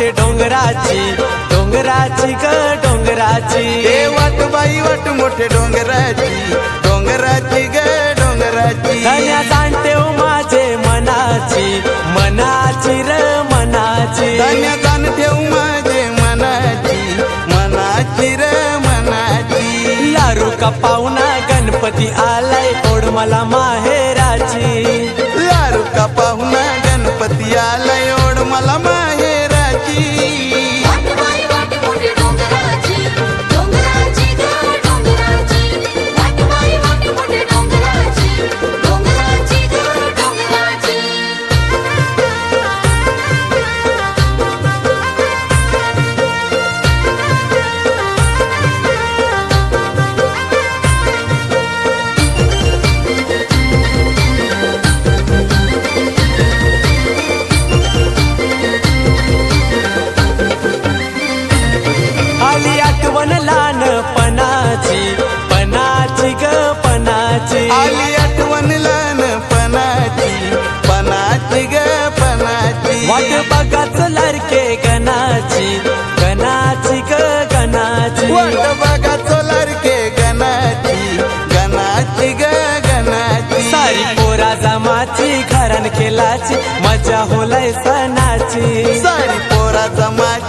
मोठे डोंगराची डोंगराची ग डोंगराची. ए वाट बाई वाट मोठे डोंगराची डोंगराची ग डोंगराची. धन्या जाणते हो माझे मनाची मनाची र मनाची. धान्य जाण ठेव माझे मनाची मनाची र मनाची. लारू का पाहुणा गणपती आलाय ओढ मला माहेराची. लारू का पाहुणा गणपती आलाय लारके गणाची गणाची ग गणाची वाट बघा चोलारके गणाची गणाची ग गणाची सारी पोरा जमाची घरान खेळाची मजा होलय सणाची। सारी पोरा जमाची।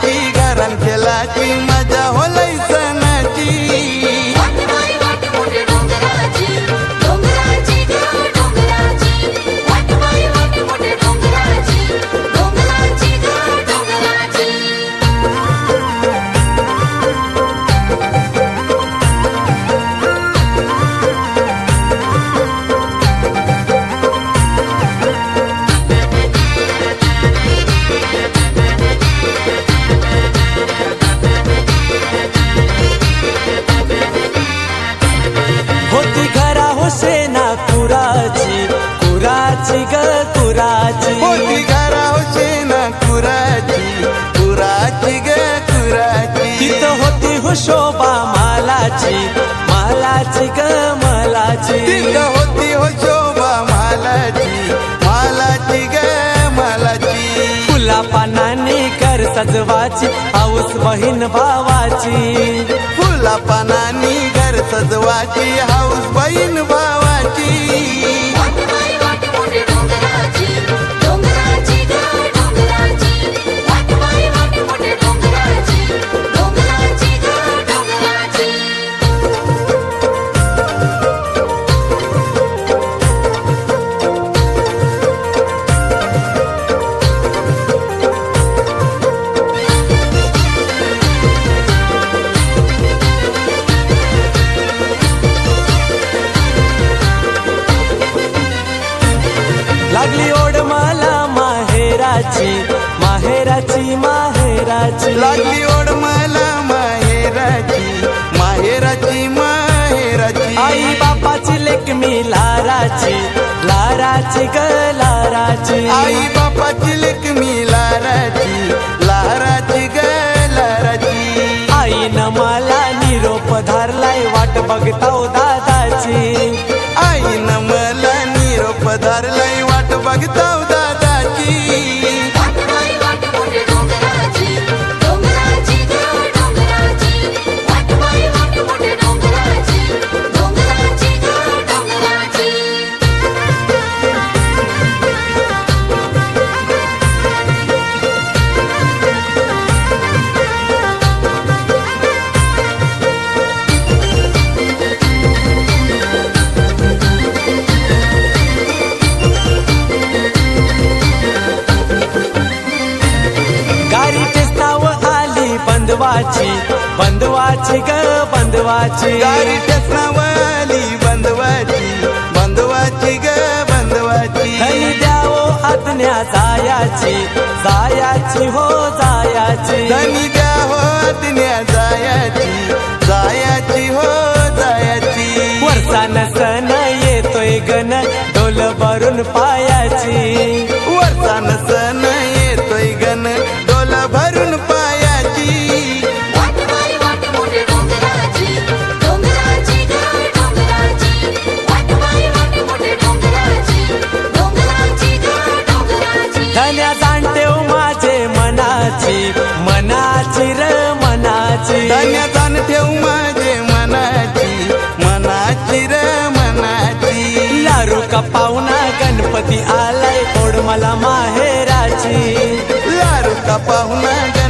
मालाची मालाची ग मालाची. होती हो शोभा मालाची मालाची ग मालाची. फुला पानांनी कर सजवाची हाऊस बहीण भावाची. फुला पानानी घर सजवाची हाऊस बहीण भावाची लागली ओढ मला माहेराची माहेराची माहेराची. लागली ओढ मला माहेराची माहेराची माहेराची. आई बापाची लेक मी लाराची लाराची ग लाराची. आई बापाची लेक मी लाराची लाराची ग लाराची. आईनं मला निरोप धारलाय वाट बघताव दादाची. धरलाय बंदवाची बंदवाची ग बंदवाची गाडी टेसनावाली बंदवाची बंदवाची ग बंदवाची धनी द्यावो आत्म्या जायाची जायाची हो जायाची. मंदिर मनाची. लारू का पाहुणा गणपती आलाय कोड मला माहेराची. लारू का पाहुणा